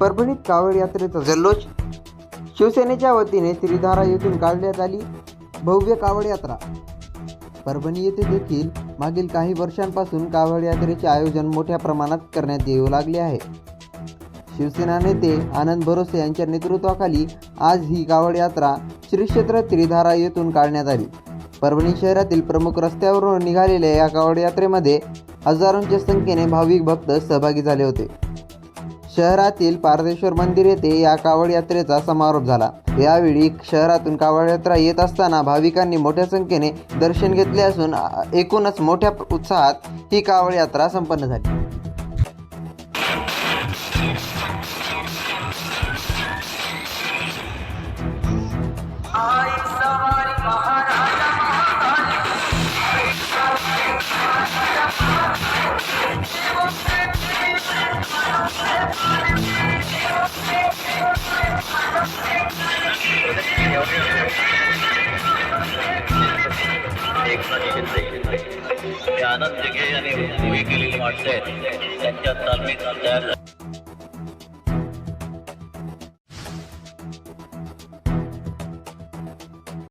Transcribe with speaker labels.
Speaker 1: परभणीत कावड यात्रेचा जल्लोष. शिवसेनेच्या वतीने त्रिधारा येथून काढण्यात आली भव्य कावड यात्रा. परभणी येथे देखील मागील काही वर्षांपासून कावड यात्रेचे आयोजन मोठ्या प्रमाणात करण्यात येऊ लागले आहे. शिवसेना नेते आनंद भरोसे यांच्या नेतृत्वाखाली आज ही कावड यात्रा श्री क्षेत्र त्रिधारा येथून काढण्यात आली. परभणी शहरातील प्रमुख रस्त्यावरून निघालेल्या या कावड यात्रेमध्ये हजारोंच्या संख्येने भाविक भक्त सहभागी झाले होते. शहरातील पारदेश्वर मंदिर येथे या कावड यात्रेचा समारोप झाला. यावेळी शहरातून कावड यात्रा येत असताना भाविकांनी मोठ्या संख्येने दर्शन घेतले असून एकूणच मोठ्या उत्साहात ही कावड यात्रा संपन्न झाली.
Speaker 2: एकनाथ शिंदे आनंद घे आणि उभी केलेली माणसं आहेत त्यांच्या तालमीत तयार झाले.